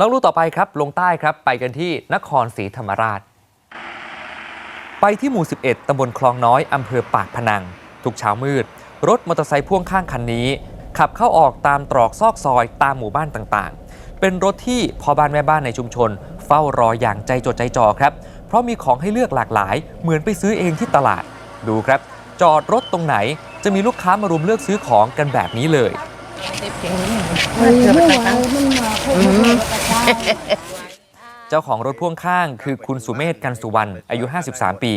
น้องลูกต่อไปครับลงใต้ครับไปกันที่นครศรีธรรมราช ไปที่หมู่ 11 ตำบลคลองน้อย อำเภอปากพนัง ทุกเช้ามืด รถมอเตอร์ไซค์พ่วงข้างคันนี้ ขับเข้าออกตามตรอกซอกซอยตามหมู่บ้านต่างๆ เป็นรถที่พ่อบ้านแม่บ้านในชุมชน เฝ้ารออย่างใจจดใจจ่อครับ เพราะมีของให้เลือกหลากหลาย เหมือนไปซื้อเองที่ตลาด ดูครับ จอดรถตรงไหนจะมีลูกค้ามารุมเลือกซื้อของกันแบบนี้เลย เจ้าของรถพ่วงข้างคือคุณสุเมธกันสุวรรณอายุ 53 ปี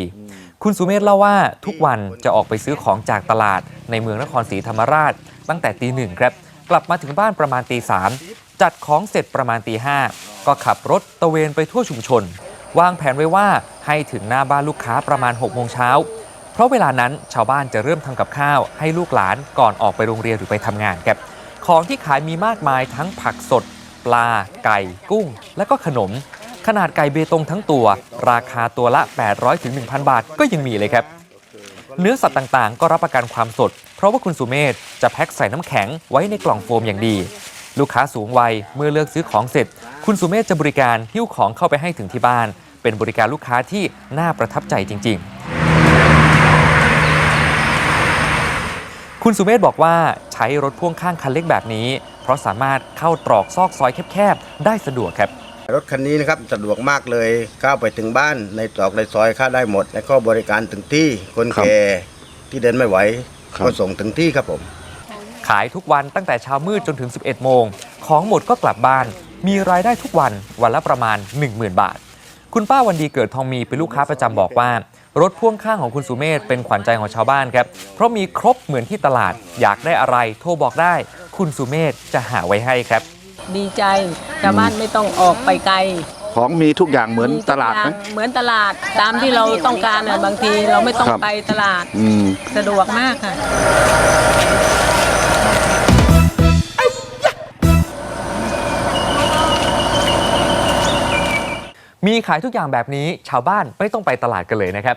คุณสุเมธเล่าว่าทุกวันจะออกไปซื้อของจากตลาดในเมืองนครศรีธรรมราช ตั้งแต่ตีหนึ่งครับ กลับมาถึงบ้านประมาณตีสามจัดของเสร็จประมาณตีห้าก็ขับรถตะเวนไปทั่วชุมชน วางแผนไว้ว่าให้ถึงหน้าบ้านลูกค้าประมาณ6โมงเช้าเพราะเวลานั้นชาวบ้านจะเริ่มทำกับข้าวให้ลูกหลานก่อนออกไปโรงเรียนหรือไปทำงานครับ ของที่ขายมีมากมายทั้งผักสด ปลา ไก่ กุ้ง และก็ขนม ขนาดไก่เบตงทั้งตัว ราคาตัวละ 800ถึง1,000 บาทก็ยังมีเลยครับ เนื้อสัตว์ต่างๆ ก็รับประกันความสด เพราะว่าคุณสุเมธจะแพ็คใส่น้ำแข็งไว้ในกล่องโฟมอย่างดี ลูกค้าสูงวัยเมื่อเลือกซื้อของเสร็จ คุณสุเมธจะบริการหิ้วของเข้าไปให้ถึงที่บ้าน เป็นบริการลูกค้าที่น่าประทับใจจริง ๆ คุณสุเมธบอกว่าใช้รถพ่วงข้างคันเล็กแบบนี้ เพราะสามารถเข้าตรอกซอกซอยแคบๆ ได้สะดวกครับรถคันนี้นะครับสะดวกมากเลยเข้าไปถึงบ้านในตรอกในซอยเข้าได้หมด และก็บริการถึงที่คนครับแก่ที่เดินไม่ไหวครับ ก็ส่งถึงที่ครับผม ขายทุกวันตั้งแต่เช้ามืดจนถึง 11 โมง ของหมดก็กลับบ้าน มีรายได้ทุกวันวันละประมาณ 10,000 บาท คุณป้าวันดีเกิดทองมีเป็นลูกค้าประจำบอกว่า รถพ่วงข้างของคุณสุเมธเป็นขวัญใจของชาวบ้านครับ เพราะมีครบเหมือนที่ตลาดอยากได้อะไร โทรบอกได้ คุณสุเมธจะหาไว้ให้ครับ ดีใจชาวบ้านไม่ต้องออกไปไกล ของมีทุกอย่างเหมือนตลาดไหมเหมือนตลาดตามที่เราต้องการน่ะบางทีเราไม่ต้องครับไปตลาดอืมสะดวกมากค่ะ มีขายทุกอย่างแบบนี้ชาวบ้านไม่ต้องไปตลาดกันเลยนะครับ